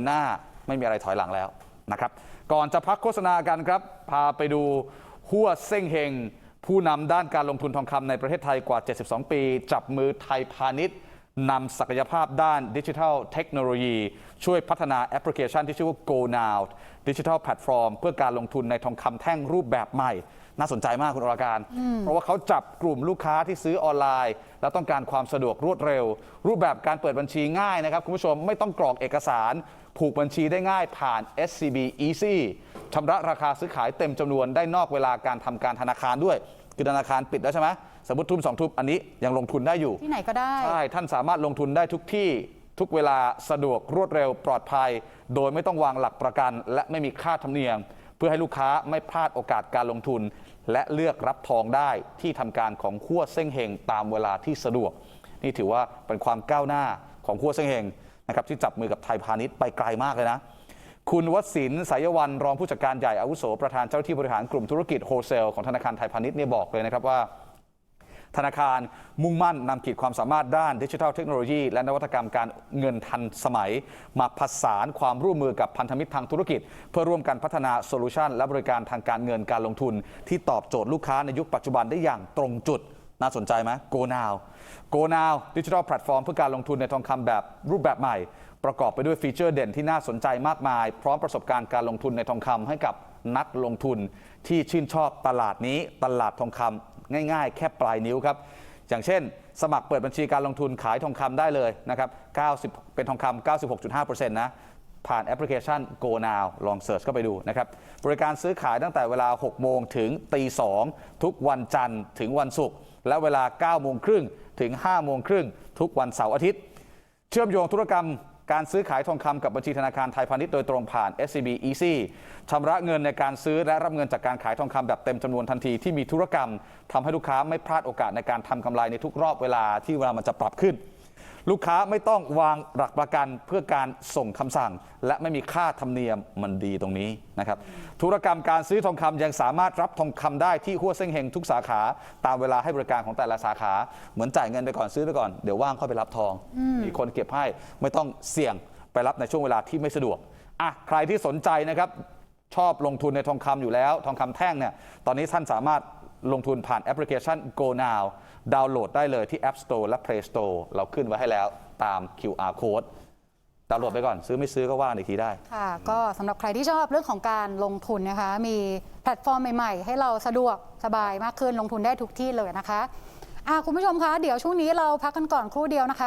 นหน้าไม่มีอะไรถอยหลังแล้วนะครับ ก่อนจะพักโฆษณากันครับ พาไปดูหัวเส้งเฮงผู้นำด้านการลงทุนทองคำในประเทศไทยกว่า 72 ปี จับมือไทยพาณิชย์ นำศักยภาพด้านดิจิทัลเทคโนโลยี ช่วยพัฒนาแอปพลิเคชันที่ชื่อว่า Go Now ดิจิทัลแพลตฟอร์มเพื่อการลงทุนในทองคำแท่งรูปแบบใหม่ น่าสนใจมากคุณอรการ เพราะว่าเขาจับกลุ่มลูกค้าที่ซื้อออนไลน์ แล้วต้องการความสะดวกรวดเร็ว รูปแบบการเปิดบัญชีง่ายนะครับคุณผู้ชมไม่ต้องกรอกเอกสาร ผูกบัญชีได้ง่ายผ่าน SCB Easy ชำระราคาซื้อขายเต็มจำนวนได้นอกเวลาการทำการธนาคารด้วยคือธนาคารปิดแล้วใช่ไหม สมมติทุ่มสองทุ่มอันนี้ยังลงทุนได้อยู่ ที่ไหนก็ได้ ใช่ ท่านสามารถลงทุนได้ทุกที่ทุกเวลาสะดวกรวดเร็วปลอดภัย โดยไม่ต้องวางหลักประกัน และไม่มีค่าธรรมเนียม เพื่อให้ลูกค้าไม่พลาดโอกาสการลงทุน และเลือกรับทองได้ที่ทำการของขั้วเส้งเฮงตามเวลาที่สะดวก นี่ถือว่าเป็นความก้าวหน้าของขั้วเส้งเฮงนะครับที่จับมือกับไทยพาณิชย์ไปไกลมากเลยนะ คุณวศินทร์สายวันรองผู้จัดการใหญ่อาวุโสประธานเจ้าหน้าที่บริหารกลุ่มธุรกิจโฮเซลของธนาคารไทยพาณิชย์เนี่ยบอกเลยนะครับว่า ธนาคารมุ่งมั่นนำขีดความสามารถด้านดิจิทัลเทคโนโลยี และนวัตกรรมการเงินทันสมัย มาผสานความร่วมมือกับพันธมิตรทางธุรกิจ เพื่อร่วมกันพัฒนาโซลูชันและบริการทางการเงินการลงทุน ที่ตอบโจทย์ลูกค้าในยุคปัจจุบันได้อย่างตรงจุดน่าสนใจไหม Go Now Go Now ดิจิทัลแพลตฟอร์มเพื่อการลงทุนในทองคำแบบรูปแบบใหม่ ประกอบไปด้วยฟีเจอร์เด่นที่น่าสนใจมากมาย พร้อมประสบการณ์การลงทุนในทองคำให้กับ นักลงทุนที่ชื่นชอบตลาดนี้ตลาดทองคำง่าย ๆ แค่ปลายนิ้วครับ อย่างเช่น สมัครเปิดบัญชีการลงทุนขายทองคำได้เลยนะครับ90 เป็นทองคำ96.5%นะผ่านแอปพลิเคชัน Go Now ลองเสิร์ชเข้าไปดูนะครับ บริการซื้อขายตั้งแต่เวลา 6 โมงถึงตี 2 ทุกวันจันทร์ถึงวันศุกร์ และเวลา 9 โมงครึ่งถึง 5 โมงครึ่งทุกวันเสาร์อาทิตย์ เชื่อมโยงธุรกรรม การซื้อขายทองคำกับบัญชีธนาคารไทยพาณิชย์โดยตรงผ่าน SCB Easy ชำระเงินในการซื้อและรับเงินจากการขายทองคำแบบเต็มจำนวนทันทีที่มีธุรกรรมทำให้ลูกค้าไม่พลาดโอกาสในการทำกำไรในทุกรอบเวลาที่เวลามันจะปรับขึ้น ลูกค้าไม่ต้องวางหลักประกันเพื่อการส่งคำสั่ง และไม่มีค่าธรรมเนียมมันดีตรงนี้นะครับธุรกรรมการซื้อทองคำยังสามารถรับทองคำได้ที่หัวเส้งเฮงทุกสาขา ตามเวลาให้บริการของแต่ละสาขา เหมือนจ่ายเงินไปก่อนซื้อไปก่อนเดี๋ยวว่างค่อยไปรับทอง มีคนเก็บให้ไม่ต้องเสี่ยงไปรับในช่วงเวลาที่ไม่สะดวกอะใครที่สนใจนะครับชอบลงทุนในทองคำอยู่แล้ว ทองคำแท่งเนี่ยตอนนี้ท่านสามารถ ลงทุนผ่านแอปพลิเคชัน Go Now ดาวน์โหลดได้เลยที่ App Store และ Play Store เราขึ้นไว้ให้แล้วตาม QR code ดาวน์โหลดไปก่อนซื้อไม่ซื้อก็ว่าอีกทีได้ ค่ะ ก็สำหรับใครที่ชอบเรื่องของการลงทุนนะคะ มีแพลตฟอร์มใหม่ๆ ให้เราสะดวกสบายมากขึ้นลงทุนได้ทุกที่เลยนะคะอะคุณผู้ชมคะ เดี๋ยวช่วงนี้เราพักกันก่อนครู่เดียวนะคะ